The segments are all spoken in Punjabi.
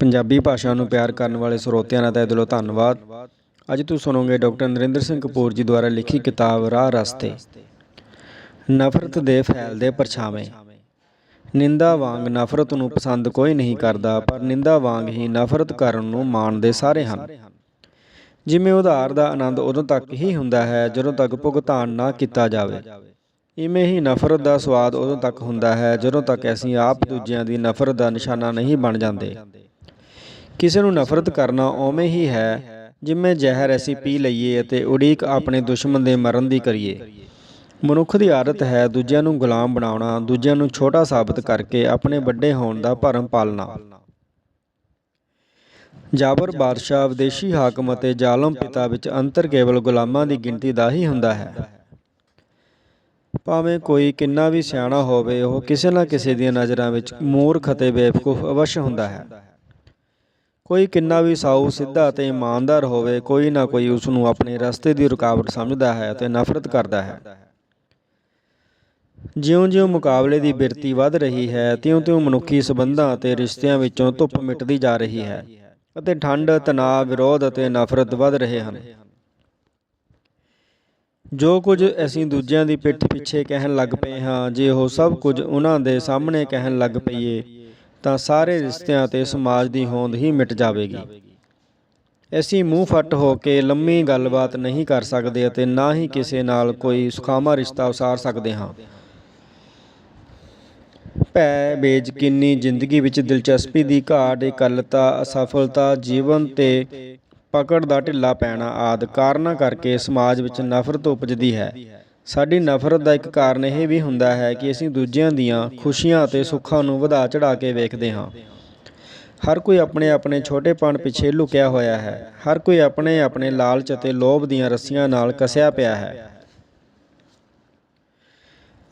ਪੰਜਾਬੀ ਭਾਸ਼ਾ ਨੂੰ ਪਿਆਰ ਕਰਨ ਵਾਲੇ ਸਰੋਤਿਆਂ ਦਾ ਤਹਿ ਦਿਲੋਂ ਧੰਨਵਾਦ। ਅੱਜ ਤੁਸੀਂ ਸੁਣੋਗੇ ਡਾਕਟਰ ਨਰਿੰਦਰ ਸਿੰਘ ਕਪੂਰ ਜੀ ਦੁਆਰਾ ਲਿਖੀ ਕਿਤਾਬ ਰਾਹ ਰਸਤੇ। ਨਫ਼ਰਤ ਦੇ ਫੈਲਦੇ ਪਰਛਾਵੇਂ। ਨਿੰਦਾ ਵਾਂਗ ਨਫ਼ਰਤ ਨੂੰ ਪਸੰਦ ਕੋਈ ਨਹੀਂ ਕਰਦਾ, ਪਰ ਨਿੰਦਾ ਵਾਂਗ ਹੀ ਨਫ਼ਰਤ ਕਰਨ ਨੂੰ ਮਾਣਦੇ ਸਾਰੇ ਹਨ। ਜਿਵੇਂ ਉਧਾਰ ਦਾ ਆਨੰਦ ਉਦੋਂ ਤੱਕ ਹੀ ਹੁੰਦਾ ਹੈ, ਜਦੋਂ ਤੱਕ ਭੁਗਤਾਨ ਨਾ ਕੀਤਾ ਜਾਵੇ। ਇਵੇਂ ਹੀ ਨਫ਼ਰਤ ਦਾ ਸਵਾਦ ਉਦੋਂ ਤੱਕ ਹੁੰਦਾ ਹੈ, ਜਦੋਂ ਤੱਕ ਅਸੀਂ ਆਪ ਦੂਜਿਆਂ ਦੀ ਨਫ਼ਰਤ ਦਾ ਨਿਸ਼ਾਨਾ ਨਹੀਂ ਬਣ ਜਾਂਦੇ। ਕਿਸੇ ਨੂੰ ਨਫ਼ਰਤ ਕਰਨਾ ਉਵੇਂ ਹੀ ਹੈ ਜਿਵੇਂ ਜ਼ਹਿਰ ਅਸੀਂ ਪੀ ਲਈਏ ਅਤੇ ਉਡੀਕ ਆਪਣੇ ਦੁਸ਼ਮਣ ਦੇ ਮਰਨ ਦੀ ਕਰੀਏ। ਮਨੁੱਖ ਦੀ ਆਦਤ ਹੈ ਦੂਜਿਆਂ ਨੂੰ ਗੁਲਾਮ ਬਣਾਉਣਾ, ਦੂਜਿਆਂ ਨੂੰ ਛੋਟਾ ਸਾਬਤ ਕਰਕੇ ਆਪਣੇ ਵੱਡੇ ਹੋਣ ਦਾ ਭਰਮ ਪਾਲਣਾ। ਜਾਬਰ ਬਾਦਸ਼ਾਹ ਵਿਦੇਸ਼ੀ ਹਾਕਮ ਅਤੇ ਜ਼ਾਲਮ ਪਿਤਾ ਵਿੱਚ ਅੰਤਰ ਕੇਵਲ ਗੁਲਾਮਾਂ ਦੀ ਗਿਣਤੀ ਦਾ ਹੀ ਹੁੰਦਾ ਹੈ। ਭਾਵੇਂ ਕੋਈ ਕਿੰਨਾ ਵੀ ਸਿਆਣਾ ਹੋਵੇ, ਉਹ ਕਿਸੇ ਨਾ ਕਿਸੇ ਦੀਆਂ ਨਜ਼ਰਾਂ ਵਿੱਚ ਮੂਰਖ ਅਤੇ ਬੇਵਕੂਫ ਅਵਸ਼ ਹੁੰਦਾ ਹੈ। ਕੋਈ ਕਿੰਨਾ ਵੀ ਸਾਊ ਸਿੱਧਾ ਅਤੇ ਇਮਾਨਦਾਰ ਹੋਵੇ ਕੋਈ ਨਾ ਕੋਈ ਉਸ ਨੂੰ ਆਪਣੇ ਰਸਤੇ ਦੀ ਰੁਕਾਵਟ ਸਮਝਦਾ ਹੈ ਅਤੇ ਨਫ਼ਰਤ ਕਰਦਾ ਹੈ। ਜਿਉਂ-ਜਿਉਂ ਮੁਕਾਬਲੇ ਦੀ ਬਿਰਤੀ ਵੱਧ ਰਹੀ ਹੈ ਤਿਉਂ-ਤਿਉਂ ਮਨੁੱਖੀ ਸਬੰਧਾਂ ਅਤੇ ਰਿਸ਼ਤਿਆਂ ਵਿੱਚੋਂ ਧੁੱਪ ਮਿਟਦੀ ਜਾ ਰਹੀ ਹੈ ਅਤੇ ਠੰਡ, ਤਣਾਅ, ਵਿਰੋਧ ਅਤੇ ਨਫ਼ਰਤ ਵੱਧ ਰਹੇ ਹਨ। ਜੋ ਕੁਝ ਅਸੀਂ ਦੂਜਿਆਂ ਦੀ ਪਿੱਠ ਪਿੱਛੇ ਕਹਿਣ ਲੱਗ ਪਏ ਹਾਂ ਜੇ ਉਹ ਸਭ ਕੁਝ ਉਹਨਾਂ ਦੇ ਸਾਹਮਣੇ ਕਹਿਣ ਲੱਗ ਪਈਏ ਤਾਂ ਸਾਰੇ ਰਿਸ਼ਤਿਆਂ ਤੇ ਸਮਾਜ ਦੀ ਹੋਂਦ ਹੀ ਮਿਟ ਜਾਵੇਗੀ। ਅਸੀਂ ਮੂੰਹ ਫੱਟ ਹੋ ਕੇ ਲੰਮੀ ਗੱਲਬਾਤ ਨਹੀਂ ਕਰ ਸਕਦੇ ਅਤੇ ਨਾ ਹੀ ਕਿਸੇ ਨਾਲ ਕੋਈ ਸੁਖਾਵਾਂ ਰਿਸ਼ਤਾ ਉਸਾਰ ਸਕਦੇ ਹਾਂ। ਭੈ ਬੇਜਕਿੰਨੀ ਜ਼ਿੰਦਗੀ ਵਿੱਚ ਦਿਲਚਸਪੀ ਦੀ ਘਾਟ ਇਕੱਲਤਾ ਅਸਫਲਤਾ ਜੀਵਨ ਤੇ ਪਕੜ ਦਾ ਢਿੱਲਾ ਪੈਣਾ ਆਦ ਕਾਰਨਾਂ ਕਰਕੇ ਸਮਾਜ ਵਿੱਚ ਨਫ਼ਰਤ ਉਪਜਦੀ ਹੈ। ਸਾਡੀ ਨਫ਼ਰਤ ਦਾ ਇੱਕ ਕਾਰਨ ਇਹ ਵੀ ਹੁੰਦਾ ਹੈ ਕਿ ਅਸੀਂ ਦੂਜਿਆਂ ਦੀਆਂ ਖੁਸ਼ੀਆਂ ਅਤੇ ਸੁੱਖਾਂ ਨੂੰ ਵਧਾ ਚੜਾ ਕੇ ਵੇਖਦੇ ਹਾਂ। ਹਰ ਕੋਈ ਆਪਣੇ ਆਪਣੇ ਛੋਟੇਪਣ ਪਿੱਛੇ ਲੁਕਿਆ ਹੋਇਆ ਹੈ। ਹਰ ਕੋਈ ਆਪਣੇ ਆਪਣੇ ਲਾਲਚ ਅਤੇ ਲੋਭ ਦੀਆਂ ਰੱਸੀਆਂ ਨਾਲ ਕਸਿਆ ਪਿਆ ਹੈ।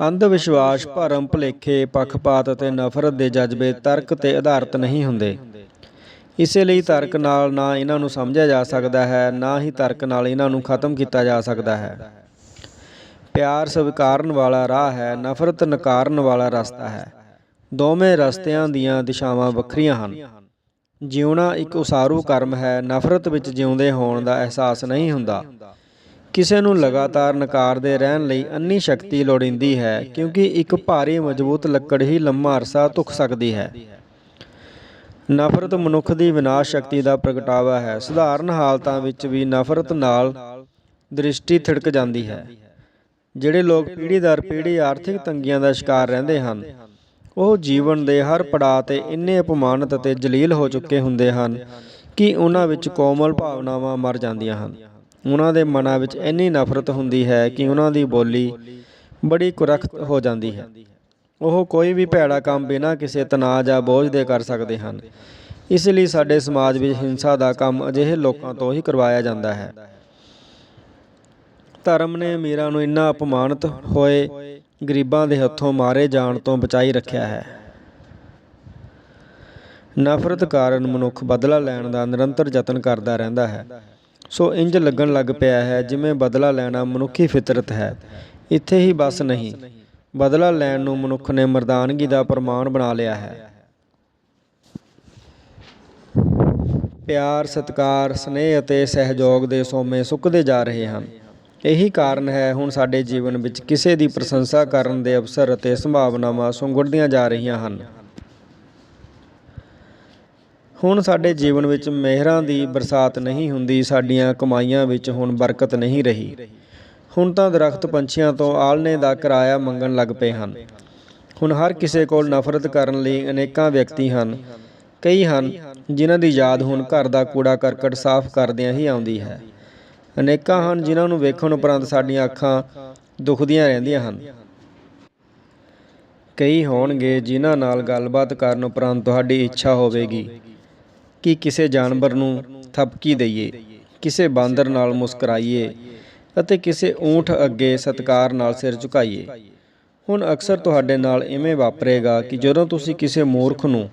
ਅੰਧ ਵਿਸ਼ਵਾਸ ਭਰਮ ਭੁਲੇਖੇ, ਪੱਖਪਾਤ ਅਤੇ ਨਫ਼ਰਤ ਦੇ ਜਜ਼ਬੇ ਤਰਕ ਤੇ ਆਧਾਰਿਤ ਨਹੀਂ ਹੁੰਦੇ। ਇਸੇ ਲਈ ਤਰਕ ਨਾਲ ਨਾ ਇਹਨਾਂ ਨੂੰ ਸਮਝਿਆ ਜਾ ਸਕਦਾ ਹੈ, ਨਾ ਹੀ ਤਰਕ ਨਾਲ ਇਹਨਾਂ ਨੂੰ ਖਤਮ ਕੀਤਾ ਜਾ ਸਕਦਾ ਹੈ। ਪਿਆਰ ਸਵੀਕਾਰਨ ਵਾਲਾ ਰਾਹ ਹੈ, ਨਫ਼ਰਤ ਨਕਾਰਨ ਵਾਲਾ ਰਸਤਾ ਹੈ। ਦੋਵੇਂ ਰਸਤਿਆਂ ਦੀਆਂ ਦਿਸ਼ਾਵਾਂ ਵੱਖਰੀਆਂ ਹਨ। ਜਿਉਣਾ ਇੱਕ ਉਸਾਰੂ ਕਰਮ ਹੈ, ਨਫ਼ਰਤ ਵਿੱਚ ਜਿਉਂਦੇ ਹੋਣ ਦਾ ਅਹਿਸਾਸ ਨਹੀਂ ਹੁੰਦਾ। ਕਿਸੇ ਨੂੰ ਲਗਾਤਾਰ ਨਕਾਰਦੇ ਰਹਿਣ ਲਈ ਅੰਨੀ ਸ਼ਕਤੀ ਲੋੜੀਂਦੀ ਹੈ, ਕਿਉਂਕਿ ਇੱਕ ਭਾਰੀ ਮਜ਼ਬੂਤ ਲੱਕੜ ਹੀ ਲੰਮਾ ਅਰਸਾ ਧੁੱਖ ਸਕਦੀ ਹੈ। ਨਫ਼ਰਤ ਮਨੁੱਖ ਦੀ ਵਿਨਾਸ਼ ਸ਼ਕਤੀ ਦਾ ਪ੍ਰਗਟਾਵਾ ਹੈ। ਸਧਾਰਨ ਹਾਲਤਾਂ ਵਿੱਚ ਵੀ ਨਫ਼ਰਤ ਨਾਲ ਦ੍ਰਿਸ਼ਟੀ ਥਿੜਕ ਜਾਂਦੀ ਹੈ। ਜਿਹੜੇ ਲੋਕ ਪੀੜ੍ਹੀ ਦਰ ਪੀੜ੍ਹੀ ਆਰਥਿਕ ਤੰਗੀਆਂ ਦਾ ਸ਼ਿਕਾਰ ਰਹਿੰਦੇ ਹਨ, ਉਹ ਜੀਵਨ ਦੇ ਹਰ ਪੜਾਅ ਤੇ ਇੰਨੇ ਅਪਮਾਨਿਤ ਅਤੇ ਜਲੀਲ ਹੋ ਚੁੱਕੇ ਹੁੰਦੇ ਹਨ ਕਿ ਉਹਨਾਂ ਵਿੱਚ ਕੋਮਲ ਭਾਵਨਾਵਾਂ ਮਰ ਜਾਂਦੀਆਂ ਹਨ। ਉਹਨਾਂ ਦੇ ਮਨਾਂ ਵਿੱਚ ਇੰਨੀ ਨਫ਼ਰਤ ਹੁੰਦੀ ਹੈ ਕਿ ਉਹਨਾਂ ਦੀ ਬੋਲੀ ਬੜੀ ਕੁਰਖਤ ਹੋ ਜਾਂਦੀ ਹੈ। ਉਹ ਕੋਈ ਵੀ ਭੈੜਾ ਕੰਮ ਬਿਨਾਂ ਕਿਸੇ ਤਣਾਅ ਜਾਂ ਬੋਝ ਦੇ ਕਰ ਸਕਦੇ ਹਨ। ਇਸ ਲਈ ਸਾਡੇ ਸਮਾਜ ਵਿੱਚ ਹਿੰਸਾ ਦਾ ਕੰਮ ਅਜਿਹੇ ਲੋਕਾਂ ਤੋਂ ਹੀ ਕਰਵਾਇਆ ਜਾਂਦਾ ਹੈ। ਧਰਮ ਨੇ ਅਮੀਰਾਂ ਨੂੰ ਇੰਨਾ ਅਪਮਾਨਿਤ ਹੋਏ, ਗਰੀਬਾਂ ਦੇ ਹੱਥੋਂ ਮਾਰੇ ਜਾਣ ਤੋਂ ਬਚਾਈ ਰੱਖਿਆ ਹੈ। ਨਫ਼ਰਤ ਕਾਰਨ ਮਨੁੱਖ ਬਦਲਾ ਲੈਣ ਦਾ ਨਿਰੰਤਰ ਯਤਨ ਕਰਦਾ ਰਹਿੰਦਾ ਹੈ। ਸੋ ਇੰਜ ਲੱਗਣ ਲੱਗ ਪਿਆ ਹੈ, ਜਿਵੇਂ ਬਦਲਾ ਲੈਣਾ ਮਨੁੱਖੀ ਫਿਤਰਤ ਹੈ। ਇੱਥੇ ਹੀ ਬਸ ਨਹੀਂ, ਬਦਲਾ ਲੈਣ ਨੂੰ ਮਨੁੱਖ ਨੇ ਮਰਦਾਨਗੀ ਦਾ ਪ੍ਰਮਾਣ ਬਣਾ ਲਿਆ ਹੈ। ਪਿਆਰ, ਸਤਕਾਰ, ਸਨੇਹ ਅਤੇ ਸਹਿਯੋਗ ਦੇ ਸੋਮੇ ਸੁੱਕਦੇ ਜਾ ਰਹੇ ਹਨ। ਇਹੀ ਕਾਰਨ ਹੈ ਹੁਣ ਸਾਡੇ ਜੀਵਨ ਵਿੱਚ ਕਿਸੇ ਦੀ ਪ੍ਰਸ਼ੰਸਾ ਕਰਨ ਦੇ ਅਵਸਰ ਅਤੇ ਸੰਭਾਵਨਾਵਾਂ ਸੁੰਗੜਦੀਆਂ ਜਾ ਰਹੀਆਂ ਹਨ। ਹੁਣ ਸਾਡੇ ਜੀਵਨ ਵਿੱਚ ਮਿਹਰਾਂ ਦੀ ਬਰਸਾਤ ਨਹੀਂ ਹੁੰਦੀ, ਸਾਡੀਆਂ ਕਮਾਈਆਂ ਵਿੱਚ ਹੁਣ ਬਰਕਤ ਨਹੀਂ ਰਹੀ। ਹੁਣ ਤਾਂ ਦਰਖਤ ਪੰਛੀਆਂ ਤੋਂ ਆਲਣੇ ਦਾ ਕਿਰਾਇਆ ਮੰਗਣ ਲੱਗ ਪਏ ਹਨ। ਹੁਣ ਹਰ ਕਿਸੇ ਕੋਲ ਨਫ਼ਰਤ ਕਰਨ ਲਈ ਅਨੇਕਾਂ ਵਿਅਕਤੀ ਹਨ। ਕਈ ਹਨ ਜਿਨ੍ਹਾਂ ਦੀ ਯਾਦ ਹੁਣ ਘਰ ਦਾ ਕੂੜਾ ਕਰਕਟ ਸਾਫ਼ ਕਰਦਿਆਂ ਹੀ ਆਉਂਦੀ ਹੈ। ਅਨੇਕਾਂ ਹਨ ਜਿਨ੍ਹਾਂ ਨੂੰ ਵੇਖਣ ਉਪਰੰਤ ਸਾਡੀਆਂ ਅੱਖਾਂ ਦੁਖਦੀਆਂ ਰਹਿੰਦੀਆਂ ਹਨ। ਕਈ ਹੋਣਗੇ ਜਿਨ੍ਹਾਂ ਨਾਲ ਗੱਲਬਾਤ ਕਰਨ ਉਪਰੰਤ ਤੁਹਾਡੀ ਇੱਛਾ ਹੋਵੇਗੀ ਕਿ ਕਿਸੇ ਜਾਨਵਰ ਨੂੰ ਥਪਕੀ ਦਈਏ, ਕਿਸੇ ਬਾਂਦਰ ਨਾਲ ਮੁਸਕਰਾਈਏ ਅਤੇ ਕਿਸੇ ਊਂਠ ਅੱਗੇ ਸਤਕਾਰ ਨਾਲ ਸਿਰ ਝੁਕਾਈਏ। ਹੁਣ ਅਕਸਰ ਤੁਹਾਡੇ ਨਾਲ ਇਵੇਂ ਵਾਪਰੇਗਾ ਕਿ ਜਦੋਂ ਤੁਸੀਂ ਕਿਸੇ ਮੂਰਖ ਨੂੰ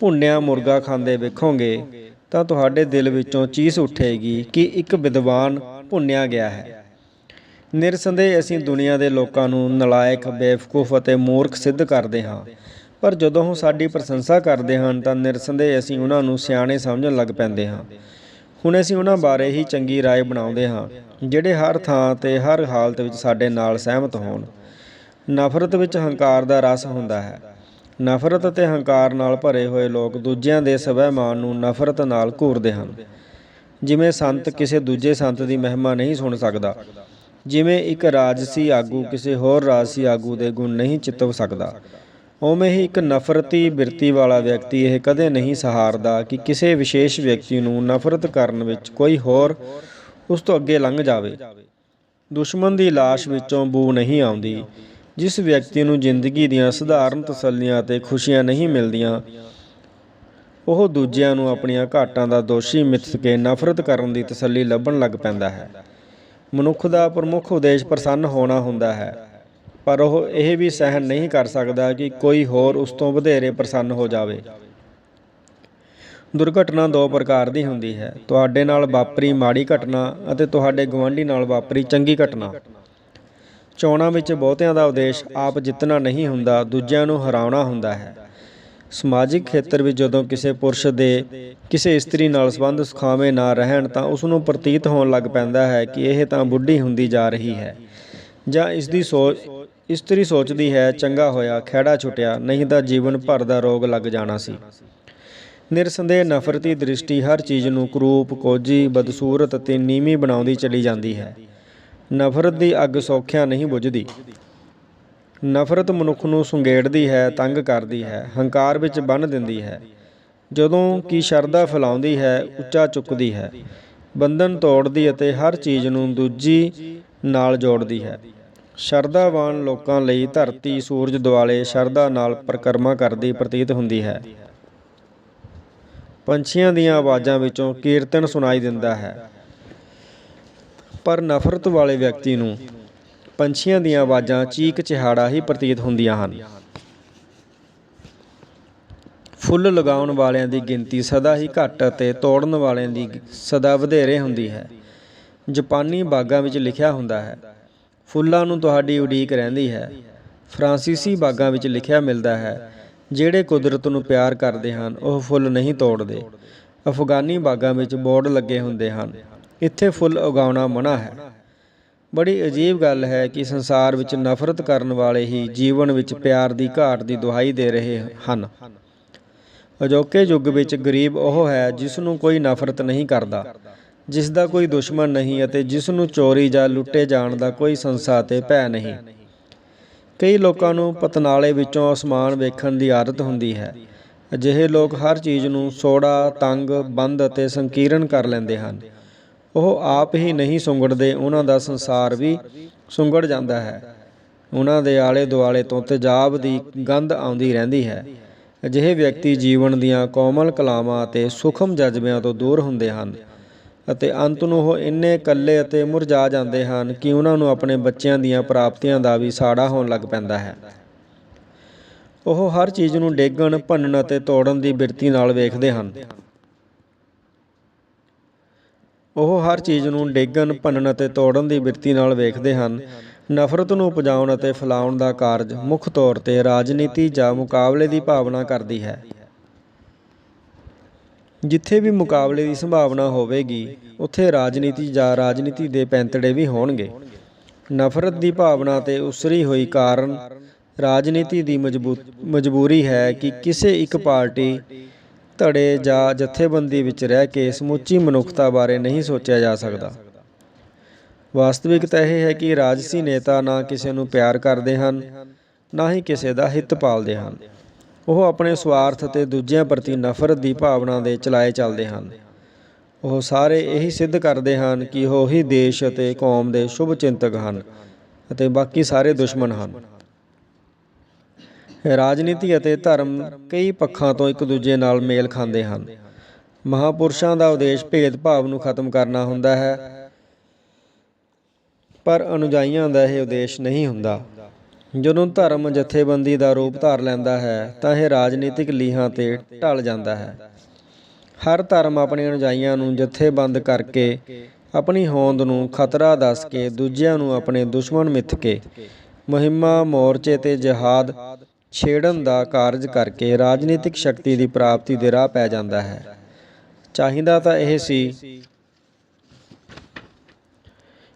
ਭੁੰਨਿਆ ਮੁਰਗਾ ਖਾਂਦੇ ਵੇਖੋਗੇ ਤਾਂ ਤੁਹਾਡੇ ਦਿਲ ਵਿੱਚੋਂ ਚੀਸ ਉੱਠੇਗੀ ਕਿ ਇੱਕ ਵਿਦਵਾਨ ਭੁੰਨਿਆ ਗਿਆ ਹੈ। ਨਿਰਸੰਦੇਹ ਅਸੀਂ ਦੁਨੀਆ ਦੇ ਲੋਕਾਂ ਨੂੰ ਨਲਾਇਕ, ਬੇਵਕੂਫ ਅਤੇ ਮੂਰਖ ਸਿੱਧ ਕਰਦੇ ਹਾਂ। ਪਰ ਜਦੋਂ ਉਹ ਸਾਡੀ ਪ੍ਰਸ਼ੰਸਾ ਕਰਦੇ ਹਨ, ਤਾਂ ਨਿਰਸੰਦੇਹ ਅਸੀਂ ਉਹਨਾਂ ਨੂੰ ਸਿਆਣੇ ਸਮਝਣ ਲੱਗ ਪੈਂਦੇ ਹਾਂ। ਹੁਣ ਅਸੀਂ ਉਹਨਾਂ ਬਾਰੇ ਹੀ ਚੰਗੀ ਰਾਏ ਬਣਾਉਂਦੇ ਹਾਂ, ਜਿਹੜੇ ਹਰ ਥਾਂ ਤੇ ਹਰ ਹਾਲਤ ਵਿੱਚ ਸਾਡੇ ਨਾਲ ਸਹਿਮਤ ਹੋਣ। ਨਫ਼ਰਤ ਵਿੱਚ ਹੰਕਾਰ ਦਾ ਰਸ ਹੁੰਦਾ ਹੈ। ਨਫ਼ਰਤ ਅਤੇ ਹੰਕਾਰ ਨਾਲ ਭਰੇ ਹੋਏ ਲੋਕ ਦੂਜਿਆਂ ਦੇ ਸਵੈਮਾਨ ਨੂੰ ਨਫ਼ਰਤ ਨਾਲ ਘੂਰਦੇ ਹਨ। ਜਿਵੇਂ ਸੰਤ ਕਿਸੇ ਦੂਜੇ ਸੰਤ ਦੀ ਮਹਿਮਾ ਨਹੀਂ ਸੁਣ ਸਕਦਾ, ਜਿਵੇਂ ਇੱਕ ਰਾਜਸੀ ਆਗੂ ਕਿਸੇ ਹੋਰ ਰਾਜਸੀ ਆਗੂ ਦੇ ਗੁਣ ਨਹੀਂ ਚਿਤਵ ਸਕਦਾ, ਉਵੇਂ ਹੀ ਇੱਕ ਨਫ਼ਰਤੀ ਬਿਰਤੀ ਵਾਲਾ ਵਿਅਕਤੀ ਇਹ ਕਦੇ ਨਹੀਂ ਸਹਾਰਦਾ ਕਿ ਕਿਸੇ ਵਿਸ਼ੇਸ਼ ਵਿਅਕਤੀ ਨੂੰ ਨਫ਼ਰਤ ਕਰਨ ਵਿੱਚ ਕੋਈ ਹੋਰ ਉਸ ਤੋਂ ਅੱਗੇ ਲੰਘ ਜਾਵੇ। ਦੁਸ਼ਮਣ ਦੀ ਲਾਸ਼ ਵਿੱਚੋਂ ਬੂ ਨਹੀਂ ਆਉਂਦੀ ਜਿਸ ਵਿਅਕਤੀ ਨੂੰ ਜ਼ਿੰਦਗੀ ਦੀਆਂ ਸਧਾਰਨ ਤਸੱਲੀਆਂ ਅਤੇ ਖੁਸ਼ੀਆਂ ਨਹੀਂ ਮਿਲਦੀਆਂ, ਉਹ ਦੂਜਿਆਂ ਨੂੰ ਆਪਣੀਆਂ ਘਾਟਾਂ ਦਾ ਦੋਸ਼ੀ ਮਿੱਥ ਕੇ ਨਫ਼ਰਤ ਕਰਨ ਦੀ ਤਸੱਲੀ ਲੱਭਣ ਲੱਗ ਪੈਂਦਾ ਹੈ। ਮਨੁੱਖ ਦਾ ਪ੍ਰਮੁੱਖ ਉਦੇਸ਼ ਪ੍ਰਸੰਨ ਹੋਣਾ ਹੁੰਦਾ ਹੈ, ਪਰ ਉਹ ਇਹ ਵੀ ਸਹਿਣ ਨਹੀਂ ਕਰ ਸਕਦਾ ਕਿ ਕੋਈ ਹੋਰ ਉਸ ਤੋਂ ਵਧੇਰੇ ਪ੍ਰਸੰਨ ਹੋ ਜਾਵੇ। ਦੁਰਘਟਨਾ ਦੋ ਪ੍ਰਕਾਰ ਦੀ ਹੁੰਦੀ ਹੈ, ਤੁਹਾਡੇ ਨਾਲ ਵਾਪਰੀ ਮਾੜੀ ਘਟਨਾ ਅਤੇ ਤੁਹਾਡੇ ਗੁਆਂਢੀ ਨਾਲ ਵਾਪਰੀ ਚੰਗੀ ਘਟਨਾ। ਚੋਣਾਂ ਵਿੱਚ ਬਹੁਤਿਆਂ ਦਾ ਉਦੇਸ਼ ਆਪ ਜਿੱਤਣਾ ਨਹੀਂ ਹੁੰਦਾ, ਦੂਜਿਆਂ ਨੂੰ ਹਰਾਉਣਾ ਹੁੰਦਾ ਹੈ। ਸਮਾਜਿਕ ਖੇਤਰ ਵਿੱਚ ਜਦੋਂ ਕਿਸੇ ਪੁਰਸ਼ ਦੇ ਕਿਸੇ ਇਸਤਰੀ ਨਾਲ ਸੰਬੰਧ ਸੁਖਾਵੇਂ ਨਾ ਰਹਿਣ, ਤਾਂ ਉਸ ਨੂੰ ਪ੍ਰਤੀਤ ਹੋਣ ਲੱਗ ਪੈਂਦਾ ਹੈ ਕਿ ਇਹ ਤਾਂ ਬੁੱਢੀ ਹੁੰਦੀ ਜਾ ਰਹੀ ਹੈ। ਜਾਂ ਇਸ ਦੀ ਸੋਚ ਇਸਤਰੀ ਸੋਚਦੀ ਹੈ, ਚੰਗਾ ਹੋਇਆ, ਖਹਿੜਾ ਛੁੱਟਿਆ, ਨਹੀਂ ਤਾਂ ਜੀਵਨ ਭਰ ਦਾ ਰੋਗ ਲੱਗ ਜਾਣਾ ਸੀ। ਨਿਰਸੰਦੇਹ ਨਫ਼ਰਤੀ ਦ੍ਰਿਸ਼ਟੀ ਹਰ ਚੀਜ਼ ਨੂੰ ਕਰੂਪ, ਕੋਝੀ, ਬਦਸੂਰਤ ਅਤੇ ਨੀਵੀਂ ਬਣਾਉਂਦੀ ਚਲੀ ਜਾਂਦੀ ਹੈ। ਨਫ਼ਰਤ ਦੀ ਅੱਗ ਸੌਖਿਆਂ ਨਹੀਂ ਬੁਝਦੀ। ਨਫ਼ਰਤ ਮਨੁੱਖ ਨੂੰ ਸੁੰਗੇੜਦੀ ਹੈ, ਤੰਗ ਕਰਦੀ ਹੈ, ਹੰਕਾਰ ਵਿੱਚ ਬੰਨ੍ਹ ਦਿੰਦੀ ਹੈ। ਜਦੋਂ ਕਿ ਸ਼ਰਧਾ ਫੈਲਾਉਂਦੀ ਹੈ, ਉੱਚਾ ਚੁੱਕਦੀ ਹੈ। ਬੰਧਨ ਤੋੜਦੀ ਅਤੇ ਹਰ ਚੀਜ਼ ਨੂੰ ਦੂਜੀ ਨਾਲ ਜੋੜਦੀ ਹੈ। ਸ਼ਰਧਾਵਾਨ ਲੋਕਾਂ ਲਈ ਧਰਤੀ, ਸੂਰਜ ਦੁਆਲੇ ਸ਼ਰਧਾ ਨਾਲ ਪ੍ਰਕਰਮਾ ਕਰਦੀ ਪ੍ਰਤੀਤ ਹੁੰਦੀ ਹੈ। ਪੰਛੀਆਂ ਦੀਆਂ ਆਵਾਜ਼ਾਂ ਵਿੱਚੋਂ ਕੀਰਤਨ ਸੁਣਾਈ ਦਿੰਦਾ ਹੈ। ਪਰ ਨਫ਼ਰਤ ਵਾਲੇ ਵਿਅਕਤੀ ਨੂੰ ਪੰਛੀਆਂ ਦੀਆਂ ਆਵਾਜ਼ਾਂ ਚੀਕ ਚਿਹਾੜਾ ਹੀ ਪ੍ਰਤੀਤ ਹੁੰਦੀਆਂ ਹਨ। ਫੁੱਲ ਲਗਾਉਣ ਵਾਲਿਆਂ ਦੀ ਗਿਣਤੀ ਸਦਾ ਹੀ ਘੱਟ ਅਤੇ ਤੋੜਨ ਵਾਲਿਆਂ ਦੀ ਸਦਾ ਵਧੇਰੇ ਹੁੰਦੀ ਹੈ। ਜਾਪਾਨੀ ਬਾਗਾਂ ਵਿੱਚ ਲਿਖਿਆ ਹੁੰਦਾ ਹੈ, ਫੁੱਲਾਂ ਨੂੰ ਤੁਹਾਡੀ ਉਡੀਕ ਰਹਿੰਦੀ ਹੈ। ਫਰਾਂਸੀਸੀ ਬਾਗਾਂ ਵਿੱਚ ਲਿਖਿਆ ਮਿਲਦਾ ਹੈ, ਜਿਹੜੇ ਕੁਦਰਤ ਨੂੰ ਪਿਆਰ ਕਰਦੇ ਹਨ, ਉਹ ਫੁੱਲ ਨਹੀਂ ਤੋੜਦੇ। ਅਫਗਾਨੀ ਬਾਗਾਂ ਵਿੱਚ ਬੋਰਡ ਲੱਗੇ ਹੁੰਦੇ ਹਨ ਇੱਥੇ ਫੁੱਲ ਉਗਾਉਣਾ ਮਨਾ ਹੈ। ਬੜੀ ਅਜੀਬ ਗੱਲ ਹੈ ਕਿ ਸੰਸਾਰ ਵਿੱਚ ਨਫ਼ਰਤ ਕਰਨ ਵਾਲੇ ਹੀ ਜੀਵਨ ਵਿੱਚ ਪਿਆਰ ਦੀ ਘਾਟ ਦੀ ਦੁਹਾਈ ਦੇ ਰਹੇ ਹਨ। ਅਜੋਕੇ ਯੁੱਗ ਵਿੱਚ ਗਰੀਬ ਉਹ ਹੈ ਜਿਸ ਨੂੰ ਕੋਈ ਨਫ਼ਰਤ ਨਹੀਂ ਕਰਦਾ ਜਿਸ ਦਾ ਕੋਈ ਦੁਸ਼ਮਣ ਨਹੀਂ ਅਤੇ ਜਿਸ ਨੂੰ ਚੋਰੀ ਜਾਂ ਲੁੱਟੇ ਜਾਣ ਦਾ ਕੋਈ ਸੰਸਾ ਤੇ ਭੈ ਨਹੀਂ। ਕਈ ਲੋਕਾਂ ਨੂੰ ਪਤਨਾਲੇ ਵਿੱਚੋਂ ਅਸਮਾਨ ਵੇਖਣ ਦੀ ਆਦਤ ਹੁੰਦੀ ਹੈ। ਅਜਿਹੇ ਲੋਕ ਹਰ ਚੀਜ਼ ਨੂੰ ਸੋੜਾ, ਤੰਗ, ਬੰਦ ਅਤੇ ਸੰਕੀਰਣ ਕਰ ਲੈਂਦੇ ਹਨ। ਉਹ ਆਪ ਹੀ ਨਹੀਂ ਸੁੰਗੜਦੇ, ਉਹਨਾਂ ਦਾ ਸੰਸਾਰ ਵੀ ਸੁੰਗੜ ਜਾਂਦਾ ਹੈ। ਉਹਨਾਂ ਦੇ ਆਲੇ ਦੁਆਲੇ ਤੋਂ ਤੇਜ਼ਾਬ ਦੀ ਗੰਧ ਆਉਂਦੀ ਰਹਿੰਦੀ ਹੈ। ਅਜਿਹੇ ਵਿਅਕਤੀ ਜੀਵਨ ਦੀਆਂ ਕੋਮਲ ਕਲਾਵਾਂ ਅਤੇ ਸੂਖਮ ਜਜ਼ਬਿਆਂ ਤੋਂ ਦੂਰ ਹੁੰਦੇ ਹਨ ਅਤੇ ਅੰਤ ਨੂੰ ਉਹ ਇੰਨੇ ਇਕੱਲੇ ਅਤੇ ਮੁਰਝਾ ਜਾਂਦੇ ਹਨ ਕਿ ਉਹਨਾਂ ਨੂੰ ਆਪਣੇ ਬੱਚਿਆਂ ਦੀਆਂ ਪ੍ਰਾਪਤੀਆਂ ਦਾ ਵੀ ਸਾੜਾ ਹੋਣ ਲੱਗ ਪੈਂਦਾ ਹੈ। ਉਹ ਹਰ ਚੀਜ਼ ਨੂੰ ਡੇਗਣ, ਭੰਨਣ ਅਤੇ ਤੋੜਨ ਦੀ ਬਿਰਤੀ ਨਾਲ ਵੇਖਦੇ ਹਨ। ਉਹ ਹਰ ਚੀਜ਼ ਨੂੰ ਡੇਗਣ, ਭੰਨਣ ਅਤੇ ਤੋੜਨ ਦੀ ਬਿਰਤੀ ਨਾਲ ਵੇਖਦੇ ਹਨ। ਨਫ਼ਰਤ ਨੂੰ ਉਪਜਾਉਣ ਅਤੇ ਫੈਲਾਉਣ ਦਾ ਕਾਰਜ ਮੁੱਖ ਤੌਰ ਤੇ ਰਾਜਨੀਤੀ ਜਾਂ ਮੁਕਾਬਲੇ ਦੀ ਭਾਵਨਾ ਕਰਦੀ ਹੈ। ਜਿੱਥੇ ਵੀ ਮੁਕਾਬਲੇ ਦੀ ਸੰਭਾਵਨਾ ਹੋਵੇਗੀ, ਉੱਥੇ ਰਾਜਨੀਤੀ ਜਾਂ ਰਾਜਨੀਤੀ ਦੇ ਪੈਂਤੜੇ ਵੀ ਹੋਣਗੇ। ਨਫ਼ਰਤ ਦੀ ਭਾਵਨਾ ਤੇ ਉਸਰੀ ਹੋਈ ਕਾਰਨ ਰਾਜਨੀਤੀ ਦੀ ਮਜਬੂਰੀ ਹੈ ਕਿ ਕਿਸੇ ਇੱਕ ਪਾਰਟੀ ਧੜੇ ਜਾਂ ਜਥੇਬੰਦੀ ਵਿੱਚ ਰਹਿ ਕੇ ਸਮੁੱਚੀ ਮਨੁੱਖਤਾ ਬਾਰੇ ਨਹੀਂ ਸੋਚਿਆ ਜਾ ਸਕਦਾ। ਵਾਸਤਵਿਕਤਾ ਇਹ ਹੈ ਕਿ ਰਾਜਸੀ ਨੇਤਾ ਨਾ ਕਿਸੇ ਨੂੰ ਪਿਆਰ ਕਰਦੇ ਹਨ, ਨਾ ਹੀ ਕਿਸੇ ਦਾ ਹਿੱਤ ਪਾਲਦੇ ਹਨ। ਉਹ ਆਪਣੇ ਸਵਾਰਥ ਅਤੇ ਦੂਜਿਆਂ ਪ੍ਰਤੀ ਨਫ਼ਰਤ ਦੀ ਭਾਵਨਾ ਦੇ ਚਲਾਏ ਚੱਲਦੇ ਹਨ। ਉਹ ਸਾਰੇ ਇਹੀ ਸਿੱਧ ਕਰਦੇ ਹਨ ਕਿ ਉਹ ਹੀ ਦੇਸ਼ ਅਤੇ ਕੌਮ ਦੇ ਸ਼ੁਭ ਚਿੰਤਕ ਹਨ ਅਤੇ ਬਾਕੀ ਸਾਰੇ ਦੁਸ਼ਮਣ ਹਨ। ਰਾਜਨੀਤੀ ਅਤੇ ਧਰਮ ਕਈ ਪੱਖਾਂ ਤੋਂ ਇੱਕ ਦੂਜੇ ਨਾਲ ਮੇਲ ਖਾਂਦੇ ਹਨ। ਮਹਾਪੁਰਸ਼ਾਂ ਦਾ ਉਦੇਸ਼ ਭੇਦਭਾਵ ਨੂੰ ਖਤਮ ਕਰਨਾ ਹੁੰਦਾ ਹੈ, ਪਰ ਅਨੁਜਾਈਆਂ ਦਾ ਇਹ ਉਦੇਸ਼ ਨਹੀਂ ਹੁੰਦਾ। ਜਦੋਂ ਧਰਮ ਜਥੇਬੰਦੀ ਦਾ ਰੂਪ ਧਾਰ ਲੈਂਦਾ ਹੈ, ਤਾਂ ਇਹ ਰਾਜਨੀਤਿਕ ਲੀਹਾਂ ਤੇ ਢਲ ਜਾਂਦਾ ਹੈ। ਹਰ ਧਰਮ ਆਪਣੇ ਅਨੁਜਾਈਆਂ ਨੂੰ ਜਥੇਬੰਦ ਕਰਕੇ ਆਪਣੀ ਹੋਂਦ ਨੂੰ ਖਤਰਾ ਦੱਸ ਕੇ ਦੂਜਿਆਂ ਨੂੰ ਆਪਣੇ ਦੁਸ਼ਮਣ ਮਿੱਥ ਕੇ, ਮੁਹਿੰਮਾਂ, ਮੋਰਚੇ ਤੇ ਜਿਹਾਦ ਛੇੜਨ ਦਾ ਕਾਰਜ ਕਰਕੇ ਰਾਜਨੀਤਿਕ ਸ਼ਕਤੀ ਦੀ ਪ੍ਰਾਪਤੀ ਦੇ ਰਾਹ ਪੈ ਜਾਂਦਾ ਹੈ। ਚਾਹੀਦਾ ਤਾਂ ਇਹ ਸੀ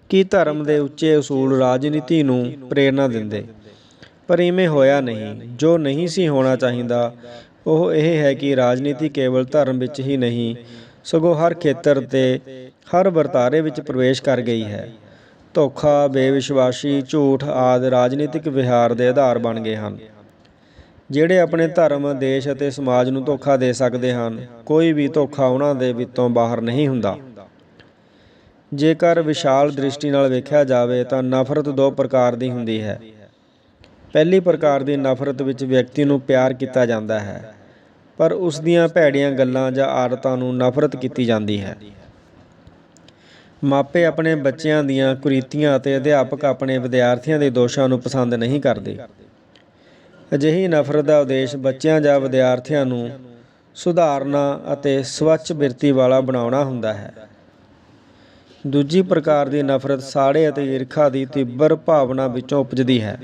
ਕਿ ਧਰਮ ਦੇ ਉੱਚੇ ਅਸੂਲ ਰਾਜਨੀਤੀ ਨੂੰ ਪ੍ਰੇਰਣਾ ਦਿੰਦੇ। ਪਰ ਇਵੇਂ ਹੋਇਆ ਨਹੀਂ। ਜੋ ਨਹੀਂ ਸੀ ਹੋਣਾ ਚਾਹੀਦਾ, ਉਹ ਇਹ ਹੈ ਕਿ ਰਾਜਨੀਤੀ ਕੇਵਲ ਧਰਮ ਵਿੱਚ ਹੀ ਨਹੀਂ, ਸਗੋਂ ਹਰ ਖੇਤਰ ਤੇ ਹਰ ਵਰਤਾਰੇ ਵਿੱਚ ਪ੍ਰਵੇਸ਼ ਕਰ ਗਈ ਹੈ। ਧੋਖਾ, ਬੇਵਿਸ਼ਵਾਸੀ, ਝੂਠ ਆਦਿ ਰਾਜਨੀਤਿਕ ਵਿਹਾਰ ਦੇ ਆਧਾਰ ਬਣ ਗਏ ਹਨ। ਜਿਹੜੇ ਆਪਣੇ ਧਰਮ, ਦੇਸ਼ ਅਤੇ ਸਮਾਜ ਨੂੰ ਧੋਖਾ ਦੇ ਸਕਦੇ ਹਨ, ਕੋਈ ਵੀ ਧੋਖਾ ਉਹਨਾਂ ਦੇ ਵਿੱਚੋਂ ਬਾਹਰ ਨਹੀਂ ਹੁੰਦਾ। ਜੇਕਰ ਵਿਸ਼ਾਲ ਦ੍ਰਿਸ਼ਟੀ ਨਾਲ ਵੇਖਿਆ ਜਾਵੇ ਤਾਂ ਨਫ਼ਰਤ ਦੋ ਪ੍ਰਕਾਰ ਦੀ ਹੁੰਦੀ ਹੈ। ਪਹਿਲੀ ਪ੍ਰਕਾਰ ਦੀ ਨਫ਼ਰਤ ਵਿੱਚ ਵਿਅਕਤੀ ਨੂੰ ਪਿਆਰ ਕੀਤਾ ਜਾਂਦਾ ਹੈ, ਪਰ ਉਸ ਦੀਆਂ ਭੈੜੀਆਂ ਗੱਲਾਂ ਜਾਂ ਆਦਤਾਂ ਨੂੰ ਨਫ਼ਰਤ ਕੀਤੀ ਜਾਂਦੀ ਹੈ। ਮਾਪੇ ਆਪਣੇ ਬੱਚਿਆਂ ਦੀਆਂ ਕੁਰੀਤੀਆਂ ਅਤੇ ਅਧਿਆਪਕ ਆਪਣੇ ਵਿਦਿਆਰਥੀਆਂ ਦੇ ਦੋਸ਼ਾਂ ਨੂੰ ਪਸੰਦ ਨਹੀਂ ਕਰਦੇ। ਅਜਿਹੀ ਨਫ਼ਰਤ ਦਾ ਉਦੇਸ਼ ਬੱਚਿਆਂ ਜਾਂ ਵਿਦਿਆਰਥੀਆਂ ਨੂੰ ਸੁਧਾਰਨਾ ਅਤੇ ਸਵੱਛ ਬਿਰਤੀ ਵਾਲਾ ਬਣਾਉਣਾ ਹੁੰਦਾ ਹੈ। ਦੂਜੀ ਪ੍ਰਕਾਰ ਦੀ ਨਫ਼ਰਤ ਸਾੜੇ ਅਤੇ ਈਰਖਾ ਦੀ ਤੀਬਰ ਭਾਵਨਾ ਵਿੱਚੋਂ ਉਪਜਦੀ ਹੈ।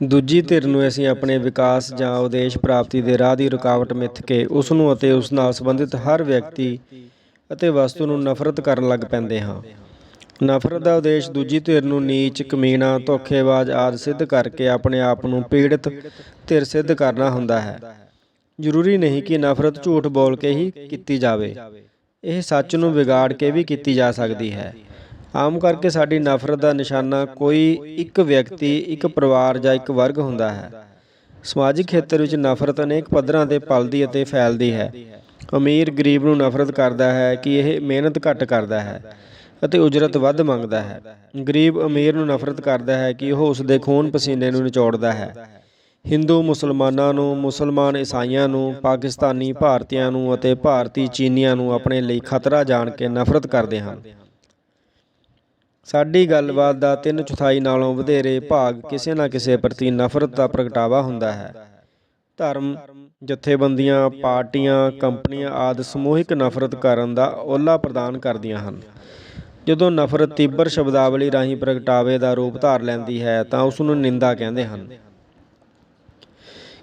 ਦੂਜੀ ਧਿਰ ਨੂੰ ਅਸੀਂ ਆਪਣੇ ਵਿਕਾਸ ਜਾਂ ਉਦੇਸ਼ ਪ੍ਰਾਪਤੀ ਦੇ ਰਾਹ ਦੀ ਰੁਕਾਵਟ ਮਿੱਥ ਕੇ ਉਸ ਨੂੰ ਅਤੇ ਉਸ ਨਾਲ ਸੰਬੰਧਿਤ ਹਰ ਵਿਅਕਤੀ ਅਤੇ ਵਸਤੂ ਨੂੰ ਨਫ਼ਰਤ ਕਰਨ ਲੱਗ ਪੈਂਦੇ ਹਾਂ। ਨਫ਼ਰਤ ਦਾ ਉਦੇਸ਼ ਦੂਜੀ ਧਿਰ ਨੂੰ ਨੀਚ ਕਮੀਣਾ ਧੋਖੇਬਾਜ਼ ਆਦਿ ਸਿੱਧ ਕਰਕੇ ਆਪਣੇ ਆਪ ਨੂੰ ਪੀੜਤ ਧਿਰ ਸਿੱਧ ਕਰਨਾ ਹੁੰਦਾ ਹੈ। ਜ਼ਰੂਰੀ ਨਹੀਂ ਕਿ ਨਫ਼ਰਤ ਝੂਠ ਬੋਲ ਕੇ ਹੀ ਕੀਤੀ ਜਾਵੇ। ਇਹ ਸੱਚ ਨੂੰ ਵਿਗਾੜ ਕੇ ਵੀ ਕੀਤੀ ਜਾ ਸਕਦੀ ਹੈ। ਆਮ ਕਰਕੇ ਸਾਡੀ ਨਫ਼ਰਤ ਦਾ ਨਿਸ਼ਾਨਾ ਕੋਈ ਇੱਕ ਵਿਅਕਤੀ, ਇੱਕ ਪਰਿਵਾਰ ਜਾਂ ਇੱਕ ਵਰਗ ਹੁੰਦਾ ਹੈ। ਸਮਾਜਿਕ ਖੇਤਰ ਵਿੱਚ ਨਫ਼ਰਤ ਅਨੇਕ ਪੱਧਰਾਂ ਤੇ ਪਲਦੀ ਅਤੇ ਫੈਲਦੀ ਹੈ। ਅਮੀਰ ਗਰੀਬ ਨੂੰ ਨਫ਼ਰਤ ਕਰਦਾ ਹੈ ਕਿ ਇਹ ਮਿਹਨਤ ਘੱਟ ਕਰਦਾ ਹੈ। ਅਤੇ ਉਜਰਤ ਵੱਧ ਮੰਗਦਾ ਹੈ। ਗਰੀਬ ਅਮੀਰ ਨੂੰ ਨਫ਼ਰਤ ਕਰਦਾ ਹੈ ਕਿ ਉਹ ਉਸ ਦੇ ਖੂਨ ਪਸੀਨੇ ਨੂੰ ਨਿਚੋੜਦਾ ਹੈ। ਹਿੰਦੂ ਮੁਸਲਮਾਨਾਂ ਨੂੰ, ਮੁਸਲਮਾਨ ਈਸਾਈਆਂ ਨੂੰ, ਪਾਕਿਸਤਾਨੀ ਭਾਰਤੀਆਂ ਨੂੰ ਅਤੇ ਭਾਰਤੀ ਚੀਨੀਆਂ ਨੂੰ ਆਪਣੇ ਲਈ ਖਤਰਾ ਜਾਣ ਕੇ ਨਫ਼ਰਤ ਕਰਦੇ ਹਨ। ਸਾਡੀ ਗੱਲਬਾਤ ਦਾ ਤਿੰਨ ਚੌਥਾਈ ਨਾਲੋਂ ਵਧੇਰੇ ਭਾਗ ਕਿਸੇ ਨਾ ਕਿਸੇ ਪ੍ਰਤੀ ਨਫ਼ਰਤ ਦਾ ਪ੍ਰਗਟਾਵਾ ਹੁੰਦਾ ਹੈ। ਧਰਮ, ਜਥੇਬੰਦੀਆਂ, ਪਾਰਟੀਆਂ, ਕੰਪਨੀਆਂ ਆਦਿ ਸਮੂਹਿਕ ਨਫ਼ਰਤ ਕਰਨ ਦਾ ਓਲਾ ਪ੍ਰਦਾਨ ਕਰਦੀਆਂ ਹਨ। ਜਦੋਂ ਨਫ਼ਰਤ ਤੀਬਰ ਸ਼ਬਦਾਵਲੀ ਰਾਹੀਂ ਪ੍ਰਗਟਾਵੇ ਦਾ ਰੂਪ ਧਾਰ ਲੈਂਦੀ ਹੈ ਤਾਂ ਉਸ ਨੂੰ ਨਿੰਦਾ ਕਹਿੰਦੇ ਹਨ।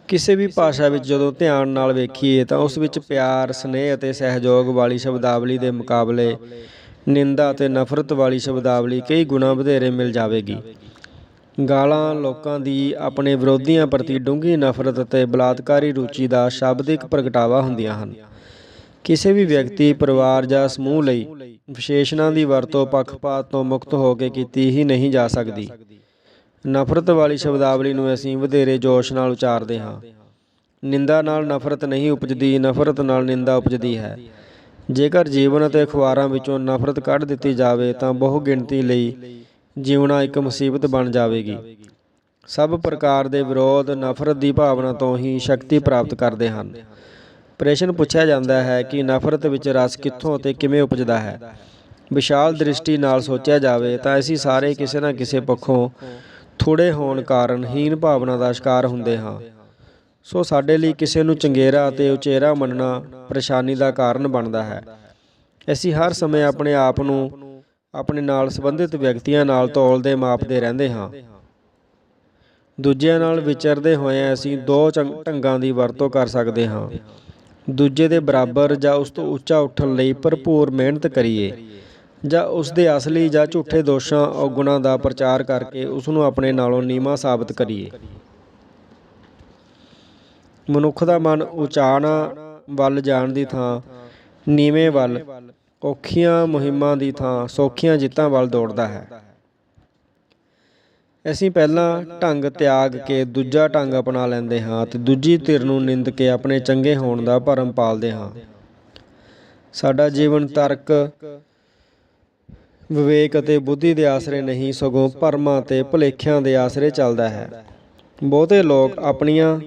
ਕਿਸੇ ਵੀ ਭਾਸ਼ਾ ਵਿੱਚ ਜਦੋਂ ਧਿਆਨ ਨਾਲ ਵੇਖੀਏ ਤਾਂ ਉਸ ਵਿੱਚ ਪਿਆਰ, ਸਨੇਹ ਅਤੇ ਸਹਿਯੋਗ ਵਾਲੀ ਸ਼ਬਦਾਵਲੀ ਦੇ ਮੁਕਾਬਲੇ ਨਿੰਦਾ ਅਤੇ ਨਫ਼ਰਤ ਵਾਲੀ ਸ਼ਬਦਾਵਲੀ ਕਈ ਗੁਣਾ ਵਧੇਰੇ ਮਿਲ ਜਾਵੇਗੀ। ਗਾਲਾਂ ਲੋਕਾਂ ਦੀ ਆਪਣੇ ਵਿਰੋਧੀਆਂ ਪ੍ਰਤੀ ਡੂੰਘੀ ਨਫ਼ਰਤ ਅਤੇ ਬਲਾਤਕਾਰੀ ਰੁਚੀ ਦਾ ਸ਼ਾਬਦਿਕ ਪ੍ਰਗਟਾਵਾ ਹੁੰਦੀਆਂ ਹਨ। ਕਿਸੇ ਵੀ ਵਿਅਕਤੀ ਪਰਿਵਾਰ ਜਾਂ ਸਮੂਹ ਲਈ ਵਿਸ਼ੇਸ਼ਣਾਂ ਦੀ ਵਰਤੋਂ ਪੱਖਪਾਤ ਤੋਂ ਮੁਕਤ ਹੋ ਕੇ ਕੀਤੀ ਹੀ ਨਹੀਂ ਜਾ ਸਕਦੀ। ਨਫ਼ਰਤ ਵਾਲੀ ਸ਼ਬਦਾਵਲੀ ਨੂੰ ਅਸੀਂ ਵਧੇਰੇ ਜੋਸ਼ ਨਾਲ ਉਚਾਰਦੇ ਹਾਂ। ਨਿੰਦਾ ਨਾਲ ਨਫ਼ਰਤ ਨਹੀਂ ਉਪਜਦੀ, ਨਫ਼ਰਤ ਨਾਲ ਨਿੰਦਾ ਉਪਜਦੀ ਹੈ। ਜੇਕਰ ਜੀਵਨ ਅਤੇ ਅਖਬਾਰਾਂ ਵਿੱਚੋਂ ਨਫ਼ਰਤ ਕੱਢ ਦਿੱਤੀ ਜਾਵੇ ਤਾਂ ਬਹੁ ਗਿਣਤੀ ਲਈ ਜੀਵਣਾ ਇੱਕ ਮੁਸੀਬਤ ਬਣ ਜਾਵੇਗੀ। ਸਭ ਪ੍ਰਕਾਰ ਦੇ ਵਿਰੋਧ ਨਫ਼ਰਤ ਦੀ ਭਾਵਨਾ ਤੋਂ ਹੀ ਸ਼ਕਤੀ ਪ੍ਰਾਪਤ ਕਰਦੇ ਹਨ। ਪ੍ਰਸ਼ਨ ਪੁੱਛਿਆ ਜਾਂਦਾ ਹੈ ਕਿ ਨਫ਼ਰਤ ਵਿੱਚ ਰਸ ਕਿੱਥੋਂ ਅਤੇ ਕਿਵੇਂ ਉਪਜਦਾ ਹੈ। ਵਿਸ਼ਾਲ ਦ੍ਰਿਸ਼ਟੀ ਨਾਲ ਸੋਚਿਆ ਜਾਵੇ ਤਾਂ ਅਸੀਂ ਸਾਰੇ ਕਿਸੇ ਨਾ ਕਿਸੇ ਪੱਖੋਂ ਥੋੜੇ ਹੋਣ ਕਾਰਨ ਹੀਨ ਭਾਵਨਾ ਦਾ ਸ਼ਿਕਾਰ ਹੁੰਦੇ ਹਾਂ। ਸੋ ਸਾਡੇ ਲਈ ਕਿਸੇ ਨੂੰ ਚੰਗੇਰਾ ਅਤੇ ਉਚੇਰਾ ਮੰਨਣਾ ਪਰੇਸ਼ਾਨੀ ਦਾ ਕਾਰਨ ਬਣਦਾ ਹੈ। ਅਸੀਂ ਹਰ ਸਮੇਂ ਆਪਣੇ ਆਪ ਨੂੰ ਆਪਣੇ ਨਾਲ ਸੰਬੰਧਿਤ ਵਿਅਕਤੀਆਂ ਨਾਲ ਤੋਲਦੇ ਮਾਪਦੇ ਰਹਿੰਦੇ ਹਾਂ। ਦੂਜਿਆਂ ਨਾਲ ਵਿਚਰਦੇ ਹੋਏ ਅਸੀਂ ਦੋ ਚੰਗ- ਢੰਗਾਂ ਦੀ ਵਰਤੋਂ ਕਰ ਸਕਦੇ ਹਾਂ। ਦੂਜੇ ਦੇ ਬਰਾਬਰ ਜਾਂ ਉਸ ਤੋਂ ਉੱਚਾ ਉੱਠਣ ਲਈ ਭਰਪੂਰ ਮਿਹਨਤ ਕਰੀਏ, ਜਾਂ ਉਸ ਦੇ ਅਸਲੀ ਜਾਂ ਝੂਠੇ ਦੋਸ਼ਾਂ ਔਗੁਣਾਂ ਦਾ ਪ੍ਰਚਾਰ ਕਰਕੇ ਉਸ ਨੂੰ ਆਪਣੇ ਨਾਲੋਂ ਨੀਵਾਂ ਸਾਬਤ ਕਰੀਏ। ਮਨੁੱਖ ਦਾ ਮਨ ਉਚਾਣਾ ਵੱਲ ਜਾਣ ਦੀ ਥਾਂ, ਨੀਵੇਂ ਵੱਲ, ਔਖੀਆਂ ਮੁਹਿੰਮਾਂ ਦੀ ਥਾਂ, ਸੌਖੀਆਂ ਜਿੱਤਾਂ ਵੱਲ ਦੌੜਦਾ ਹੈ। ਅਸੀਂ ਪਹਿਲਾਂ ਢੰਗ ਤਿਆਗ ਕੇ ਦੂਜਾ ਢੰਗ ਅਪਣਾ ਲੈਂਦੇ ਹਾਂ ਤੇ ਦੂਜੀ ਧਿਰ ਨੂੰ ਨਿੰਦ ਕੇ ਆਪਣੇ ਚੰਗੇ ਹੋਣ ਦਾ ਭਰਮ ਪਾਲਦੇ ਹਾਂ। ਸਾਡਾ ਜੀਵਨ ਤਰਕ, ਵਿਵੇਕ ਅਤੇ ਬੁੱਧੀ ਦੇ ਆਸਰੇ ਨਹੀਂ, ਸਗੋਂ ਭਰਮਾਂ ਤੇ ਭੁਲੇਖਿਆਂ ਦੇ ਆਸਰੇ ਚੱਲਦਾ ਹੈ। ਬਹੁਤੇ ਲੋਕ ਆਪਣੀਆਂ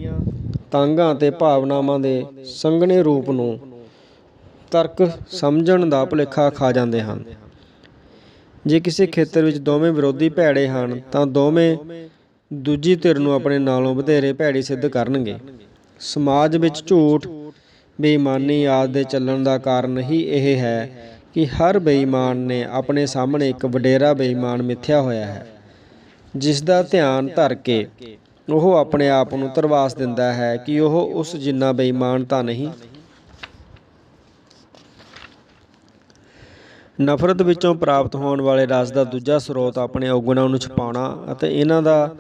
ਤਾਂਘਾਂ ਤੇ ਭਾਵਨਾਵਾਂ ਦੇ ਸੰਘਣੇ ਰੂਪ ਨੂੰ ਤਰਕ ਸਮਝਣ ਦਾ ਭੁਲੇਖਾ ਖਾ ਜਾਂਦੇ ਹਨ। ਜੇ ਕਿਸੇ ਖੇਤਰ ਵਿੱਚ ਦੋਵੇਂ ਵਿਰੋਧੀ ਭੈੜੇ ਹਨ, ਤਾਂ ਦੋਵੇਂ ਦੂਜੀ ਧਿਰ ਨੂੰ ਆਪਣੇ ਨਾਲੋਂ ਵਧੇਰੇ ਭੈੜੀ ਸਿੱਧ ਕਰਨਗੇ। ਸਮਾਜ ਵਿੱਚ ਝੂਠ, ਬੇਈਮਾਨੀ ਆਦਿ ਦੇ ਚੱਲਣ ਦਾ ਕਾਰਨ ਹੀ ਇਹ ਹੈ ਕਿ ਹਰ ਬੇਈਮਾਨ ਨੇ ਆਪਣੇ ਸਾਹਮਣੇ ਇੱਕ ਵਡੇਰਾ ਬੇਈਮਾਨ ਮਿੱਥਿਆ ਹੋਇਆ ਹੈ, ਜਿਸ ਦਾ ਧਿਆਨ ਧਰ ਕੇ ਉਹ ਆਪਣੇ ਆਪ ਨੂੰ ਤਰਵਾਸ ਦਿੰਦਾ ਹੈ ਕਿ ਉਹ ਉਸ ਜਿੰਨਾ ਬੇਈਮਾਨ ਤਾਂ ਨਹੀਂ ਨਫ਼ਰਤ ਵਿੱਚੋਂ ਪ੍ਰਾਪਤ ਹੋਣ ਵਾਲੇ ਰਸ ਦਾ ਦੂਜਾ ਸਰੋਤ ਆਪਣੇ ਔਗੁਣਾਂ ਨੂੰ ਛੁਪਾਉਣਾ ਅਤੇ ਇਹਨਾਂ ਦਾ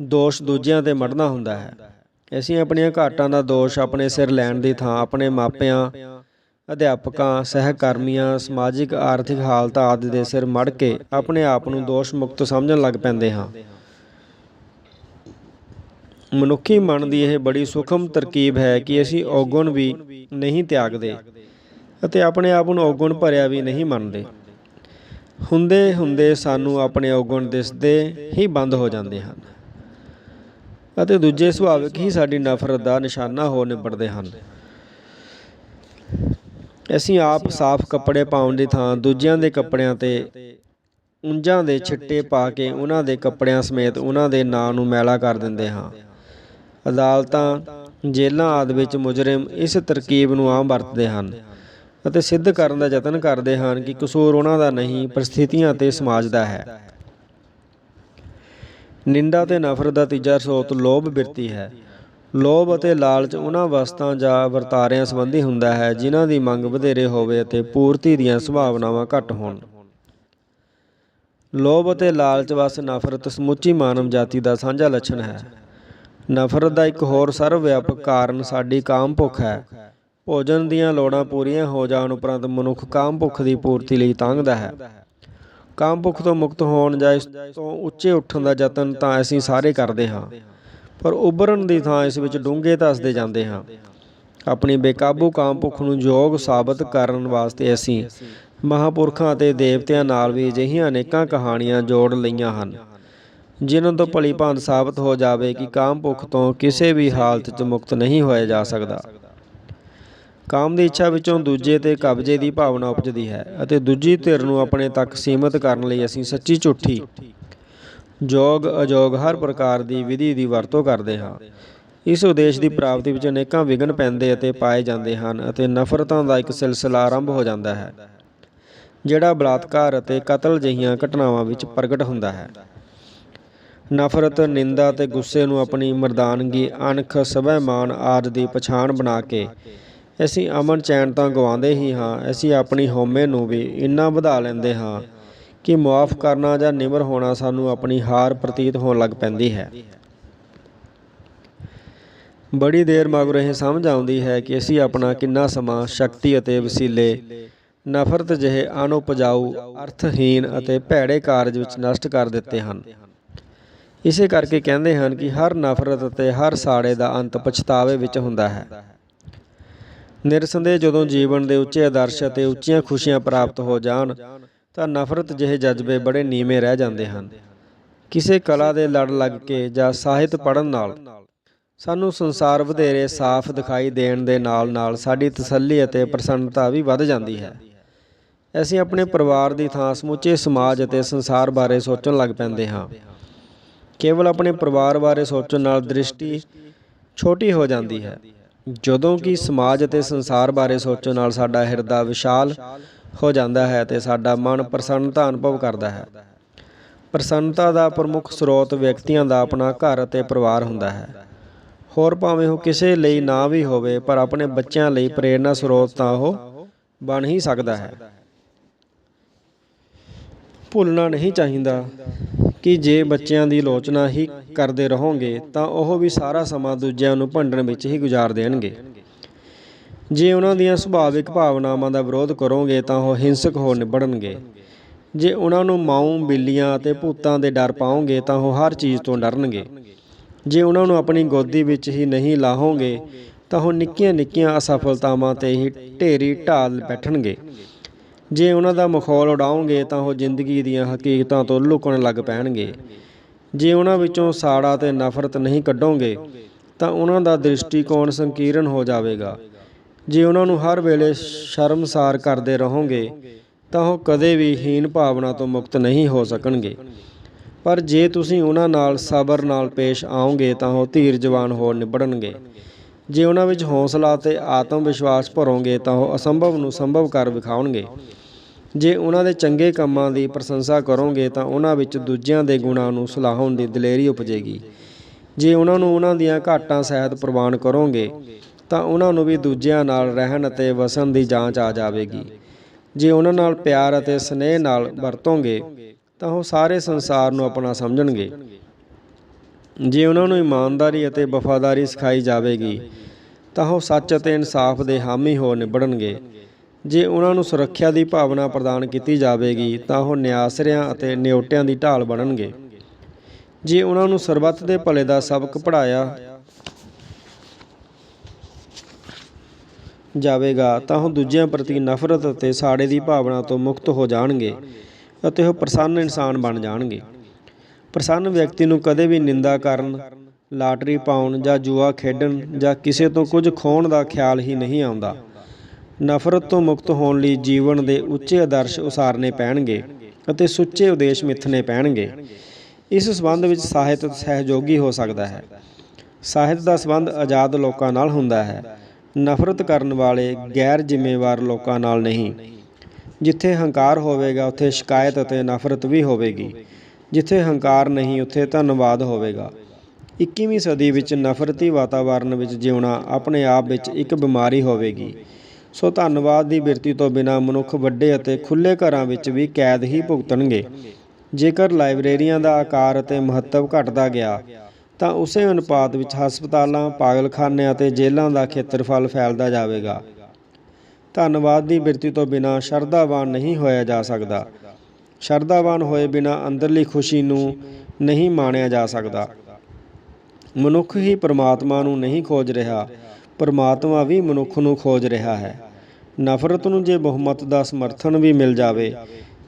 ਦੋਸ਼ ਦੂਜਿਆਂ ਤੇ ਮੜਨਾ ਹੁੰਦਾ ਹੈ। ਅਸੀਂ ਆਪਣੀਆਂ ਘਾਟਾਂ ਦਾ ਦੋਸ਼ ਆਪਣੇ ਸਿਰ ਲੈਣ ਦੀ ਥਾਂ, ਆਪਣੇ ਮਾਪਿਆਂ, ਅਧਿਆਪਕਾਂ, ਸਹਿਕਰਮੀਆਂ, ਸਮਾਜਿਕ, ਆਰਥਿਕ ਹਾਲਤਾਂ ਆਦਿ ਦੇ ਸਿਰ ਮੜ ਕੇ ਆਪਣੇ ਆਪ ਨੂੰ ਦੋਸ਼ ਮੁਕਤ ਸਮਝਣ ਲੱਗ ਪੈਂਦੇ ਹਾਂ। ਮਨੁੱਖੀ ਮਨ ਦੀ ਇਹ ਬੜੀ ਸੂਖਮ ਤਰਕੀਬ ਹੈ ਕਿ ਅਸੀਂ ਔਗੁਣ ਵੀ ਨਹੀਂ ਤਿਆਗਦੇ। ਅਤੇ ਆਪਣੇ ਆਪ ਨੂੰ ਔਗੁਣ ਭਰਿਆ ਵੀ ਨਹੀਂ ਮੰਨਦੇ। ਹੁੰਦੇ ਹੁੰਦੇ ਸਾਨੂੰ ਆਪਣੇ ਔਗੁਣ ਦਿਸਦੇ ਹੀ ਬੰਦ ਹੋ ਜਾਂਦੇ ਹਨ ਅਤੇ ਦੂਜੇ ਸੁਭਾਵਿਕ ਹੀ ਸਾਡੀ ਨਫ਼ਰਤ ਦਾ ਨਿਸ਼ਾਨਾ ਹੋ ਨਿਬੜਦੇ ਹਨ। ਅਸੀਂ ਆਪ ਸਾਫ਼ ਕੱਪੜੇ ਪਾਉਣ ਦੀ ਥਾਂ ਦੂਜਿਆਂ ਦੇ ਕੱਪੜਿਆਂ ਤੇ ਉਂਝਾਂ ਦੇ ਛਿੱਟੇ ਪਾ ਕੇ ਉਹਨਾਂ ਦੇ ਕੱਪੜਿਆਂ ਸਮੇਤ ਉਹਨਾਂ ਦੇ ਨਾਂ ਨੂੰ ਮੈਲਾ ਕਰ ਦਿੰਦੇ ਹਾਂ। ਅਦਾਲਤਾਂ, ਜੇਲ੍ਹਾਂ ਆਦਿ ਵਿੱਚ ਮੁਜਰਮ ਇਸ ਤਰਕੀਬ ਨੂੰ ਆਮ ਵਰਤਦੇ ਹਨ। ਅਤੇ ਸਿੱਧ ਕਰਨ ਦਾ ਯਤਨ ਕਰਦੇ ਹਨ ਕਿ ਕਸੂਰ ਉਹਨਾਂ ਦਾ ਨਹੀਂ, ਪਰਿਸਥਿਤੀਆਂ ਅਤੇ ਸਮਾਜ ਦਾ ਹੈ। ਨਿੰਦਾ ਤੇ ਨਫ਼ਰਤ ਦਾ ਤੀਜਾ ਸਰੋਤ ਲੋਭ ਬਿਰਤੀ ਹੈ। ਲੋਭ ਅਤੇ ਲਾਲਚ ਉਹਨਾਂ ਵਸਤਾਂ ਜਾਂ ਵਰਤਾਰਿਆਂ ਸੰਬੰਧੀ ਹੁੰਦਾ ਹੈ, ਜਿਨ੍ਹਾਂ ਦੀ ਮੰਗ ਵਧੇਰੇ ਹੋਵੇ ਅਤੇ ਪੂਰਤੀ ਦੀਆਂ ਸੰਭਾਵਨਾਵਾਂ ਘੱਟ ਹੋਣ। ਲੋਭ ਅਤੇ ਲਾਲਚ ਵਸ ਨਫ਼ਰਤ ਸਮੁੱਚੀ ਮਾਨਵ ਜਾਤੀ ਦਾ ਸਾਂਝਾ ਲੱਛਣ ਹੈ। ਨਫ਼ਰਤ ਦਾ ਇੱਕ ਹੋਰ ਸਰਵ ਵਿਆਪਕ ਕਾਰਨ ਸਾਡੀ ਕਾਮ ਭੁੱਖ ਹੈ। ਭੋਜਨ ਦੀਆਂ ਲੋੜਾਂ ਪੂਰੀਆਂ ਹੋ ਜਾਣ ਉਪਰੰਤ ਮਨੁੱਖ ਕਾਮ ਭੁੱਖ ਦੀ ਪੂਰਤੀ ਲਈ ਤਾਂਘਦਾ ਹੈ। ਕਾਮ ਭੁੱਖ ਤੋਂ ਮੁਕਤ ਹੋਣ ਜਾਂ ਇਸ ਤੋਂ ਉੱਚੇ ਉੱਠਣ ਦਾ ਯਤਨ ਤਾਂ ਅਸੀਂ ਸਾਰੇ ਕਰਦੇ ਹਾਂ, ਪਰ ਉਭਰਨ ਦੀ ਥਾਂ ਇਸ ਵਿੱਚ ਡੂੰਘੇ ਧੱਸਦੇ ਜਾਂਦੇ ਹਾਂ। ਆਪਣੀ ਬੇਕਾਬੂ ਕਾਮ ਭੁੱਖ ਨੂੰ ਯੋਗ ਸਾਬਤ ਕਰਨ ਵਾਸਤੇ ਅਸੀਂ ਮਹਾਪੁਰਖਾਂ ਅਤੇ ਦੇਵਤਿਆਂ ਨਾਲ ਵੀ ਅਜਿਹੀਆਂ ਅਨੇਕਾਂ ਕਹਾਣੀਆਂ ਜੋੜ ਲਈਆਂ ਹਨ, ਜਿਨ੍ਹਾਂ ਤੋਂ ਭਲੀ ਭਾਂਤ ਸਾਬਤ ਹੋ ਜਾਵੇ ਕਿ ਕਾਮ ਭੁੱਖ ਤੋਂ ਕਿਸੇ ਵੀ ਹਾਲਤ 'ਚ ਮੁਕਤ ਨਹੀਂ ਹੋਇਆ ਜਾ ਸਕਦਾ। ਕਾਮ ਦੀ ਇੱਛਾ ਵਿੱਚੋਂ ਦੂਜੇ ਤੇ ਕਬਜ਼ੇ ਦੀ ਭਾਵਨਾ ਉਪਜਦੀ ਹੈ ਅਤੇ ਦੂਜੀ ਧਿਰ ਨੂੰ ਆਪਣੇ ਤੱਕ ਸੀਮਿਤ ਕਰਨ ਲਈ ਅਸੀਂ ਸੱਚੀ ਝੂਠੀ ਜੋਗ ਅਜੋਗ ਹਰ ਪ੍ਰਕਾਰ ਦੀ ਵਿਧੀ ਦੀ ਵਰਤੋਂ ਕਰਦੇ ਹਾਂ। ਇਸ ਉਦੇਸ਼ ਦੀ ਪ੍ਰਾਪਤੀ ਵਿੱਚ ਅਨੇਕਾਂ ਵਿਘਨ ਪੈਂਦੇ ਅਤੇ ਪਾਏ ਜਾਂਦੇ ਹਨ ਅਤੇ ਨਫ਼ਰਤਾਂ ਦਾ ਇੱਕ ਸਿਲਸਿਲਾ ਆਰੰਭ ਹੋ ਜਾਂਦਾ ਹੈ, ਜਿਹੜਾ ਬਲਾਤਕਾਰ ਅਤੇ ਕਤਲ ਜਿਹੀਆਂ ਘਟਨਾਵਾਂ ਵਿੱਚ ਪ੍ਰਗਟ ਹੁੰਦਾ ਹੈ। ਨਫ਼ਰਤ, ਨਿੰਦਾ ਤੇ ਗੁੱਸੇ ਨੂੰ ਆਪਣੀ ਮਰਦਾਨਗੀ, ਅਣਖ, ਸਵੈਮਾਨ ਆਦਿ ਦੀ ਪਛਾਣ ਬਣਾ ਕੇ ਅਸੀਂ ਅਮਨ ਚੈਨ ਤਾਂ ਗਵਾਉਂਦੇ ਹੀ ਹਾਂ, ਅਸੀਂ ਆਪਣੀ ਹਉਮੈ ਨੂੰ ਵੀ ਇੰਨਾ ਵਧਾ ਲੈਂਦੇ ਹਾਂ ਕਿ ਮੁਆਫ ਕਰਨਾ ਜਾਂ ਨਿਮਰ ਹੋਣਾ ਸਾਨੂੰ ਆਪਣੀ ਹਾਰ ਪ੍ਰਤੀਤ ਹੋਣ ਲੱਗ ਪੈਂਦੀ ਹੈ। ਬੜੀ ਦੇਰ ਮਗਰੋਂ ਇਹ ਸਮਝ ਆਉਂਦੀ ਹੈ ਕਿ ਅਸੀਂ ਆਪਣਾ ਕਿੰਨਾ ਸਮਾਂ ਸ਼ਕਤੀ ਅਤੇ ਵਸੀਲੇ, ਨਫ਼ਰਤ ਜਿਹੇ ਅਣਉਪਜਾਊ ਅਰਥਹੀਨ ਅਤੇ ਭੈੜੇ ਕਾਰਜ ਵਿੱਚ ਨਸ਼ਟ ਕਰ ਦਿੱਤੇ ਹਨ। ਇਸੇ ਕਰਕੇ ਕਹਿੰਦੇ ਹਨ ਕਿ ਹਰ ਨਫ਼ਰਤ ਅਤੇ ਹਰ ਸਾੜੇ ਦਾ ਅੰਤ ਪਛਤਾਵੇ ਵਿੱਚ ਹੁੰਦਾ ਹੈ। ਨਿਰਸੰਦੇਹ ਜਦੋਂ ਜੀਵਨ ਦੇ ਉੱਚੇ ਆਦਰਸ਼ ਅਤੇ ਉੱਚੀਆਂ ਖੁਸ਼ੀਆਂ ਪ੍ਰਾਪਤ ਹੋ ਜਾਣ, ਤਾਂ ਨਫ਼ਰਤ ਜਿਹੇ ਜਜ਼ਬੇ ਬੜੇ ਨੀਵੇਂ ਰਹਿ ਜਾਂਦੇ ਹਨ। ਕਿਸੇ ਕਲਾ ਦੇ ਲੜ ਲੱਗ ਕੇ ਜਾਂ ਸਾਹਿਤ ਪੜਨ ਨਾਲ, ਸਾਨੂੰ ਸੰਸਾਰ ਵਧੇਰੇ ਸਾਫ਼ ਦਿਖਾਈ ਦੇਣ ਦੇ ਨਾਲ-ਨਾਲ ਸਾਡੀ ਤਸੱਲੀ ਅਤੇ ਪ੍ਰਸੰਨਤਾ ਵੀ ਵੱਧ ਜਾਂਦੀ ਹੈ। ਅਸੀਂ ਆਪਣੇ ਪਰਿਵਾਰ ਦੀ ਥਾਂ ਸਮੁੱਚੇ ਸਮਾਜ ਅਤੇ ਸੰਸਾਰ ਬਾਰੇ ਸੋਚਣ ਲੱਗ ਪੈਂਦੇ ਹਾਂ। ਕੇਵਲ ਆਪਣੇ ਪਰਿਵਾਰ ਬਾਰੇ ਸੋਚਣ ਨਾਲ ਦ੍ਰਿਸ਼ਟੀ ਛੋਟੀ ਹੋ ਜਾਂਦੀ ਹੈ। ਜਦੋਂ ਕਿ ਸਮਾਜ ਅਤੇ ਸੰਸਾਰ ਬਾਰੇ ਸੋਚਣ ਨਾਲ ਸਾਡਾ ਹਿਰਦਾ ਵਿਸ਼ਾਲ ਹੋ ਜਾਂਦਾ ਹੈ ਤੇ ਸਾਡਾ ਮਨ ਪ੍ਰਸੰਨਤਾ ਅਨੁਭਵ ਕਰਦਾ ਹੈ। ਪ੍ਰਸੰਨਤਾ ਦਾ ਪ੍ਰਮੁੱਖ ਸਰੋਤ ਵਿਅਕਤੀਆਂ ਦਾ ਆਪਣਾ ਘਰ ਅਤੇ ਪਰਿਵਾਰ ਹੁੰਦਾ ਹੈ। ਹੋਰ ਭਾਵੇਂ ਉਹ ਕਿਸੇ ਲਈ ਨਾ ਵੀ ਹੋਵੇ ਪਰ ਆਪਣੇ ਬੱਚਿਆਂ ਲਈ ਪ੍ਰੇਰਣਾ ਸਰੋਤ ਤਾਂ ਉਹ ਬਣ ਹੀ ਸਕਦਾ ਹੈ। ਭੁੱਲਣਾ ਨਹੀਂ ਚਾਹੀਦਾ। ਕਿ ਜੇ ਬੱਚਿਆਂ ਦੀ ਆਲੋਚਨਾ ਹੀ ਕਰਦੇ ਰਹੋਗੇ, ਤਾਂ ਉਹ ਵੀ ਸਾਰਾ ਸਮਾਂ ਦੂਜਿਆਂ ਨੂੰ ਭੰਡਣ ਵਿੱਚ ਹੀ ਗੁਜ਼ਾਰ ਦੇਣਗੇ। ਜੇ ਉਹਨਾਂ ਦੀਆਂ ਸੁਭਾਵਿਕ ਭਾਵਨਾਵਾਂ ਦਾ ਵਿਰੋਧ ਕਰੋਗੇ, ਤਾਂ ਉਹ ਹਿੰਸਕ ਹੋ ਨਿਬੜਨਗੇ। ਜੇ ਉਹਨਾਂ ਨੂੰ ਮਾਊ, ਬਿੱਲੀਆਂ ਅਤੇ ਭੂਤਾਂ ਦੇ ਡਰ ਪਾਓਗੇ, ਤਾਂ ਉਹ ਹਰ ਚੀਜ਼ ਤੋਂ ਡਰਨਗੇ। ਜੇ ਉਹਨਾਂ ਨੂੰ ਆਪਣੀ ਗੋਦੀ ਵਿੱਚ ਹੀ ਨਹੀਂ ਲਾਹੋਗੇ, ਤਾਂ ਉਹ ਨਿੱਕੀਆਂ-ਨਿੱਕੀਆਂ ਅਸਫਲਤਾਵਾਂ ਤੇ ਹੀ ਢੇਰੀ ਢਾਲ ਬੈਠਣਗੇ। ਜੇ ਉਹਨਾਂ ਦਾ ਮਖੌਲ ਉਡਾਓਗੇ ਤਾਂ ਉਹ ਜ਼ਿੰਦਗੀ ਦੀਆਂ ਹਕੀਕਤਾਂ ਤੋਂ ਲੁਕਣ ਲੱਗ ਪੈਣਗੇ। ਜੇ ਉਹਨਾਂ ਵਿੱਚੋਂ ਸਾੜਾ ਤੇ ਨਫ਼ਰਤ ਨਹੀਂ ਕੱਢੋਗੇ, ਤਾਂ ਉਹਨਾਂ ਦਾ ਦ੍ਰਿਸ਼ਟੀਕੋਣ ਸੰਕੀਰਨ ਹੋ ਜਾਵੇਗਾ। ਜੇ ਉਹਨਾਂ ਨੂੰ ਹਰ ਵੇਲੇ ਸ਼ਰਮਸਾਰ ਕਰਦੇ ਰਹੋਗੇ, ਤਾਂ ਉਹ ਕਦੇ ਵੀ ਹੀਨ ਭਾਵਨਾ ਤੋਂ ਮੁਕਤ ਨਹੀਂ ਹੋ ਸਕਣਗੇ। ਪਰ ਜੇ ਤੁਸੀਂ ਉਹਨਾਂ ਨਾਲ ਸਬਰ ਨਾਲ ਪੇਸ਼ ਆਓਗੇ, ਤਾਂ ਉਹ ਧੀਰਜਵਾਨ ਹੋ ਨਿਬੜਨਗੇ। ਜੇ ਉਹਨਾਂ ਵਿੱਚ ਹੌਸਲਾ ਤੇ ਆਤਮ ਵਿਸ਼ਵਾਸ ਭਰੋਗੇ, ਤਾਂ ਉਹ ਅਸੰਭਵ ਨੂੰ ਸੰਭਵ ਕਰ ਵਿਖਾਉਣਗੇ। ਜੇ ਉਹਨਾਂ ਦੇ ਚੰਗੇ ਕੰਮਾਂ ਦੀ ਪ੍ਰਸ਼ੰਸਾ ਕਰੋਗੇ ਤਾਂ ਉਹਨਾਂ ਵਿੱਚ ਦੂਜਿਆਂ ਦੇ ਗੁਣਾਂ ਨੂੰ ਸਲਾਹੁਣ ਦੀ ਦਲੇਰੀ ਉਪਜੇਗੀ। ਜੇ ਉਹਨਾਂ ਨੂੰ ਉਹਨਾਂ ਦੀਆਂ ਘਾਟਾਂ ਸਹਿਤ ਪ੍ਰਵਾਨ ਕਰੋਗੇ, ਤਾਂ ਉਹਨਾਂ ਨੂੰ ਵੀ ਦੂਜਿਆਂ ਨਾਲ ਰਹਿਣ ਅਤੇ ਵਸਣ ਦੀ ਜਾਂਚ ਆ ਜਾਵੇਗੀ। ਜੇ ਉਹਨਾਂ ਨਾਲ ਪਿਆਰ ਅਤੇ ਸਨੇਹ ਨਾਲ ਵਰਤੋਂਗੇ, ਤਾਂ ਉਹ ਸਾਰੇ ਸੰਸਾਰ ਨੂੰ ਆਪਣਾ ਸਮਝਣਗੇ। ਜੇ ਉਹਨਾਂ ਨੂੰ ਇਮਾਨਦਾਰੀ ਅਤੇ ਵਫਾਦਾਰੀ ਸਿਖਾਈ ਜਾਵੇਗੀ, ਤਾਂ ਉਹ ਸੱਚ ਅਤੇ ਇਨਸਾਫ ਦੇ ਹਾਮੀ ਹੋ ਨਿਬੜਨਗੇ। ਜੇ ਉਹਨਾਂ ਨੂੰ ਸੁਰੱਖਿਆ ਦੀ ਭਾਵਨਾ ਪ੍ਰਦਾਨ ਕੀਤੀ ਜਾਵੇਗੀ, ਤਾਂ ਉਹ ਨਿਆਸਰਿਆਂ ਅਤੇ ਨਿਉਟਿਆਂ ਦੀ ਢਾਲ ਬਣਨਗੇ। ਜੇ ਉਹਨਾਂ ਨੂੰ ਸਰਬੱਤ ਦੇ ਭਲੇ ਦਾ ਸਬਕ ਪੜਾਇਆ ਜਾਵੇਗਾ, ਤਾਂ ਉਹ ਦੂਜਿਆਂ ਪ੍ਰਤੀ ਨਫ਼ਰਤ ਅਤੇ ਸਾੜੇ ਦੀ ਭਾਵਨਾ ਤੋਂ ਮੁਕਤ ਹੋ ਜਾਣਗੇ ਅਤੇ ਉਹ ਪ੍ਰਸੰਨ ਇਨਸਾਨ ਬਣ ਜਾਣਗੇ। ਪ੍ਰਸੰਨ ਵਿਅਕਤੀ ਨੂੰ ਕਦੇ ਵੀ ਨਿੰਦਾ ਕਰਨ, ਲਾਟਰੀ ਪਾਉਣ ਜਾਂ ਜੂਆ ਖੇਡਣ ਜਾਂ ਕਿਸੇ ਤੋਂ ਕੁਝ ਖੋਹਣ ਦਾ ਖਿਆਲ ਹੀ ਨਹੀਂ ਆਉਂਦਾ। ਨਫ਼ਰਤ ਤੋਂ ਮੁਕਤ ਹੋਣ ਲਈ ਜੀਵਨ ਦੇ ਉੱਚੇ ਆਦਰਸ਼ ਉਸਾਰਨੇ ਪੈਣਗੇ ਅਤੇ ਸੁੱਚੇ ਉਦੇਸ਼ ਮਿੱਥਣੇ ਪੈਣਗੇ। ਇਸ ਸਬੰਧ ਵਿੱਚ ਸਾਹਿਤ ਸਹਿਯੋਗੀ ਹੋ ਸਕਦਾ ਹੈ। ਸਾਹਿਤ ਦਾ ਸਬੰਧ ਆਜ਼ਾਦ ਲੋਕਾਂ ਨਾਲ ਹੁੰਦਾ ਹੈ। ਨਫ਼ਰਤ ਕਰਨ ਵਾਲੇ ਗੈਰ ਜ਼ਿੰਮੇਵਾਰ ਲੋਕਾਂ ਨਾਲ ਨਹੀਂ। ਜਿੱਥੇ ਹੰਕਾਰ ਹੋਵੇਗਾ, ਉੱਥੇ ਸ਼ਿਕਾਇਤ ਅਤੇ ਨਫ਼ਰਤ ਵੀ ਹੋਵੇਗੀ। ਜਿੱਥੇ ਹੰਕਾਰ ਨਹੀਂ, ਉੱਥੇ ਧੰਨਵਾਦ ਹੋਵੇਗਾ। 21ਵੀਂ ਸਦੀ ਵਿੱਚ ਨਫ਼ਰਤੀ ਵਾਤਾਵਰਣ ਵਿੱਚ ਜਿਉਣਾ ਆਪਣੇ ਆਪ ਵਿੱਚ ਇੱਕ ਬਿਮਾਰੀ ਹੋਵੇਗੀ। ਸੋ ਧੰਨਵਾਦ ਦੀ ਬਿਰਤੀ ਤੋਂ ਬਿਨਾਂ ਮਨੁੱਖ ਵੱਡੇ ਅਤੇ ਖੁੱਲੇ ਘਰਾਂ ਵਿੱਚ ਵੀ ਕੈਦ ਹੀ ਭੁਗਤਣਗੇ। ਜੇਕਰ ਲਾਇਬ੍ਰੇਰੀਆਂ ਦਾ ਆਕਾਰ ਅਤੇ ਮਹੱਤਵ ਘਟਦਾ ਗਿਆ, ਤਾਂ ਉਸੇ ਅਨੁਪਾਤ ਵਿੱਚ ਹਸਪਤਾਲਾਂ, ਪਾਗਲਖਾਨੇ ਅਤੇ ਜੇਲ੍ਹਾਂ ਦਾ ਖੇਤਰਫਲ ਫੈਲਦਾ ਜਾਵੇਗਾ। ਧੰਨਵਾਦ ਦੀ ਬਿਰਤੀ ਤੋਂ ਬਿਨਾਂ ਸ਼ਰਧਾਵਾਨ ਨਹੀਂ ਹੋਇਆ ਜਾ ਸਕਦਾ। ਸ਼ਰਧਾਵਾਨ ਹੋਏ ਬਿਨਾਂ ਅੰਦਰਲੀ ਖੁਸ਼ੀ ਨੂੰ ਨਹੀਂ ਮਾਣਿਆ ਜਾ ਸਕਦਾ। ਮਨੁੱਖ ਹੀ ਪਰਮਾਤਮਾ ਨੂੰ ਨਹੀਂ ਖੋਜ ਰਿਹਾ। ਪਰਮਾਤਮਾ ਵੀ ਮਨੁੱਖ ਨੂੰ ਖੋਜ ਰਿਹਾ ਹੈ। ਨਫ਼ਰਤ ਨੂੰ ਜੇ ਬਹੁਮਤ ਦਾ ਸਮਰਥਨ ਵੀ ਮਿਲ ਜਾਵੇ,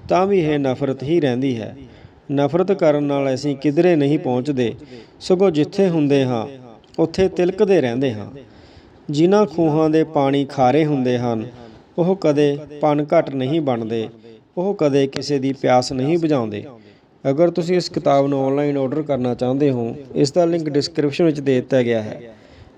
ਤਾਂ ਵੀ ਇਹ ਨਫ਼ਰਤ ਹੀ ਰਹਿੰਦੀ ਹੈ। ਨਫ਼ਰਤ ਕਰਨ ਨਾਲ ਅਸੀਂ ਕਿਧਰੇ ਨਹੀਂ ਪਹੁੰਚਦੇ, ਸਗੋਂ ਜਿੱਥੇ ਹੁੰਦੇ ਹਾਂ, ਉੱਥੇ ਤਿਲਕਦੇ ਰਹਿੰਦੇ ਹਾਂ। ਜਿਨ੍ਹਾਂ ਖੂਹਾਂ ਦੇ ਪਾਣੀ ਖਾਰੇ ਹੁੰਦੇ ਹਨ, ਉਹ ਕਦੇ ਪਨ ਘਟ ਨਹੀਂ ਬਣਦੇ, ਉਹ ਕਦੇ ਕਿਸੇ ਦੀ ਪਿਆਸ ਨਹੀਂ ਬੁਝਾਉਂਦੇ। ਅਗਰ ਤੁਸੀਂ ਇਸ ਕਿਤਾਬ ਨੂੰ ਆਨਲਾਈਨ ਆਰਡਰ ਕਰਨਾ ਚਾਹੁੰਦੇ ਹੋ, ਇਸ ਦਾ ਲਿੰਕ ਡਿਸਕ੍ਰਿਪਸ਼ਨ ਵਿੱਚ ਦੇ ਦਿੱਤਾ ਗਿਆ ਹੈ।